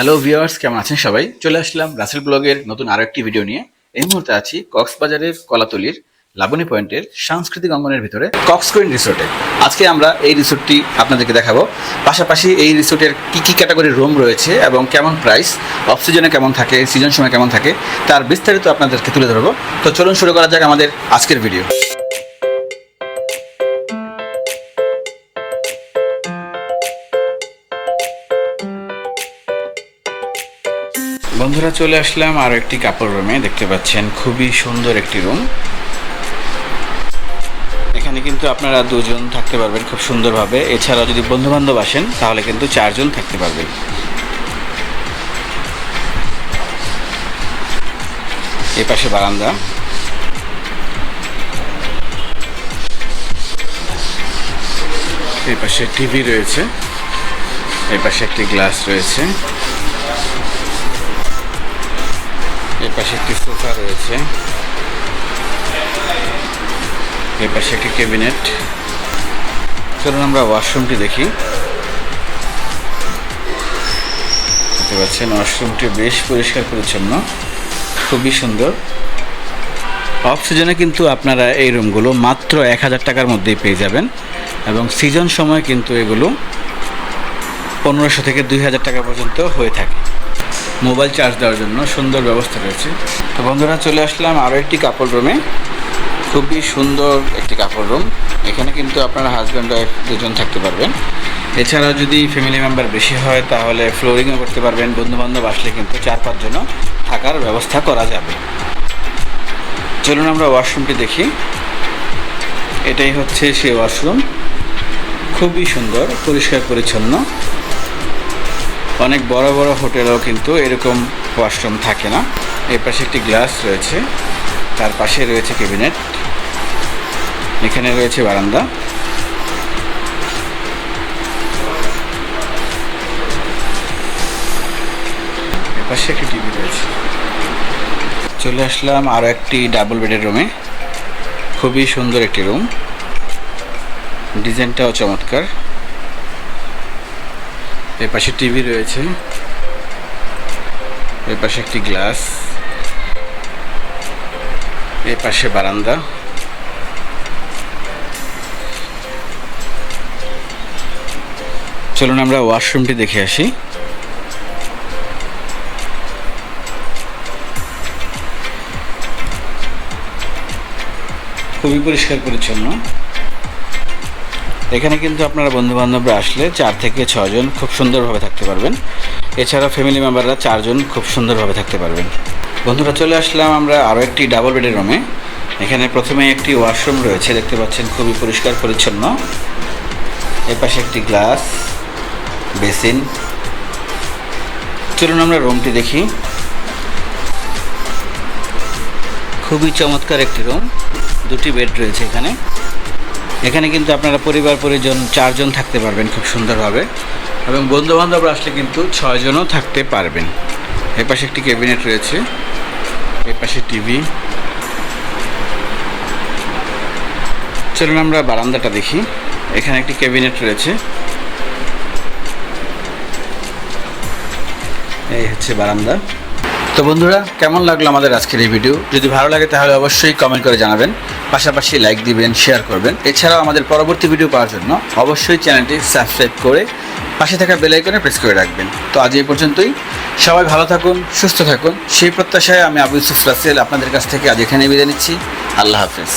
Hello viewers কেমন আছেন সবাই? চলে আসলাম রাসেল ব্লগের নতুন আরও একটি ভিডিও নিয়ে। এই মুহূর্তে আছি কক্সবাজারের কলাতলির লাবণী পয়েন্টের সাংস্কৃতিক অঙ্গনের ভিতরে কক্সকোইন রিসোর্টে আজকে আমরা এই রিসোর্টটি আপনাদেরকে দেখাবো। পাশাপাশি এই রিসোর্টের কী কী ক্যাটাগরির রুম রয়েছে এবং কেমন প্রাইস অফ সিজনে কেমন থাকে সিজন সময় কেমন থাকে, তার বিস্তারিত আপনাদেরকে তুলে ধরবো। তো চলুন শুরু করা যাক আমাদের আজকের ভিডিও বন্ধুরা চলে আসলাম আরও একটি কাপড় রুমে দেখতে পাচ্ছেন, খুবই সুন্দর একটি রুম এখানে কিন্তু আপনারা দুজন থাকতে পারবেন খুব সুন্দরভাবে। এছাড়াও যদি বন্ধু বান্ধব আসেন, তাহলে কিন্তু চারজন থাকতে পারবেন। এ পাশে বারান্দা। এই পাশে টিভি রয়েছে। এই পাশে একটি গ্লাস রয়েছে। এর পাশে একটি সোফা রয়েছে। এর পাশে একটি ক্যাবিনেট। চলুন আমরা ওয়াশরুমটি দেখি। দেখতে পাচ্ছেন, ওয়াশরুমটি বেশ পরিষ্কার পরিচ্ছন্ন, খুবই সুন্দর। অফ সিজনে কিন্তু আপনারা এই রুমগুলো মাত্র এক হাজার টাকার মধ্যেই পেয়ে যাবেন এবং সিজন সময় কিন্তু এগুলো পনেরোশো থেকে দুই হাজার টাকা পর্যন্ত হয়ে থাকে। মোবাইল চার্জ দেওয়ার জন্য সুন্দর ব্যবস্থা রয়েছে। তো বন্ধুরা, চলে আসলাম আরও একটি কাপড় রুমে খুবই সুন্দর একটি কাপড় রুম এখানে কিন্তু আপনারা হাজব্যান্ড ওয়াইফ দুজন থাকতে পারবেন। এছাড়াও যদি ফ্যামিলি মেম্বার বেশি হয়, তাহলে ফ্লোরিংও করতে পারবেন। বন্ধু বান্ধব আসলে কিন্তু চার পাঁচজনও থাকার ব্যবস্থা করা যাবে। চলুন আমরা ওয়াশরুমটি দেখি। এটাই হচ্ছে সেই ওয়াশরুম খুবই সুন্দর পরিষ্কার পরিচ্ছন্ন অনেক বড় বড় হোটেলেও কিন্তু এরকম ওয়াশরুম থাকে না। এর পাশে একটি গ্লাস রয়েছে, তার পাশে রয়েছে ক্যাবিনেট এখানে রয়েছে বারান্দা। পাশে একটি টিভি রয়েছে। চলে আসলাম আরও একটি ডাবল বেডের রুমে খুবই সুন্দর একটি রুম ডিজাইনটাও চমৎকার। এর পাশে টিভি রয়েছে। এর পাশে একটি গ্লাস। এর পাশে বারান্দা। চলুন আমরা ওয়াশরুমটি দেখে আসি। খুবই পরিষ্কার পরিচ্ছন্ন। এখানে কিন্তু আপনারা বন্ধু বান্ধবরা আসলে চার থেকে ছজন খুব সুন্দরভাবে থাকতে পারবেন। এছাড়া ফ্যামিলি মেম্বাররা চারজন খুব সুন্দরভাবে থাকতে পারবেন। বন্ধুরা, চলে আসলাম আমরা আরও একটি ডাবল বেডের রুমে এখানে প্রথমে একটি ওয়াশরুম রয়েছে, দেখতে পাচ্ছেন খুবই পরিষ্কার পরিচ্ছন্ন। এর পাশে একটি গ্লাস বেসিন চলুন আমরা রুমটি দেখি। খুবই চমৎকার একটি রুম দুটি বেড রয়েছে এখানে। এখানে কিন্তু আপনারা পরিবার, পরিজন চারজন থাকতে পারবেন খুব সুন্দরভাবে এবং বন্ধু বান্ধবরা আসলে কিন্তু ছয়জনও থাকতে পারবেন। এর পাশে একটি ক্যাবিনেট রয়েছে, এর পাশে টিভি। চলুন আমরা বারান্দাটা দেখি। এখানে একটি ক্যাবিনেট রয়েছে। এই হচ্ছে বারান্দা। তো বন্ধুরা, কেমন লাগল আমাদের আজকের এই ভিডিও? যদি ভালো লাগে তাহলে অবশ্যই কমেন্ট করে জানাবেন। পাশাপাশি লাইক দিবেন শেয়ার করবেন। এছাড়াও আমাদের পরবর্তী ভিডিও পাওয়ার জন্য অবশ্যই চ্যানেলটি সাবস্ক্রাইব করে পাশে থাকা বেল আইকনে প্রেস করে রাখবেন। তো আজ এই পর্যন্তই। সবাই ভালো থাকুন, সুস্থ থাকুন। সেই প্রত্যাশায় আমি আবু ইউসুফ রাসেল আপনাদের কাছ থেকে আজ এখানে বিদায় নিচ্ছি। আল্লাহ হাফেজ।